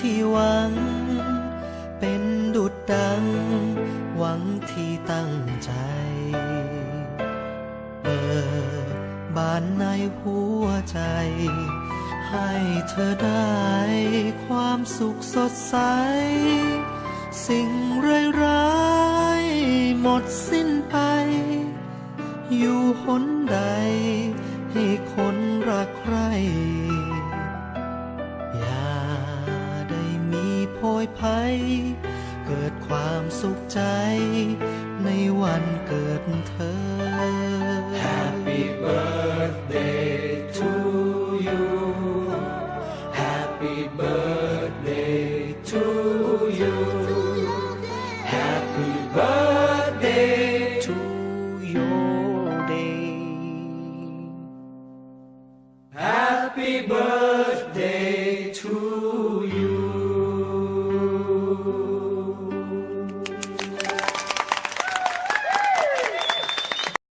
ที่หวัง เป็นดุดดัง หวังที่ตั้งใจเปิดบานในหัวใจ ให้เธอได้ความสุขสดใส สิ่งร้ายๆหมดสิ้นไป อยู่หนใด ให้คนรักใคร ยภัย เกิดความสุขใจ ในวันเกิดเธอ Happy birthday to you Happy birthday to you Happy birthday to your day Happy birthday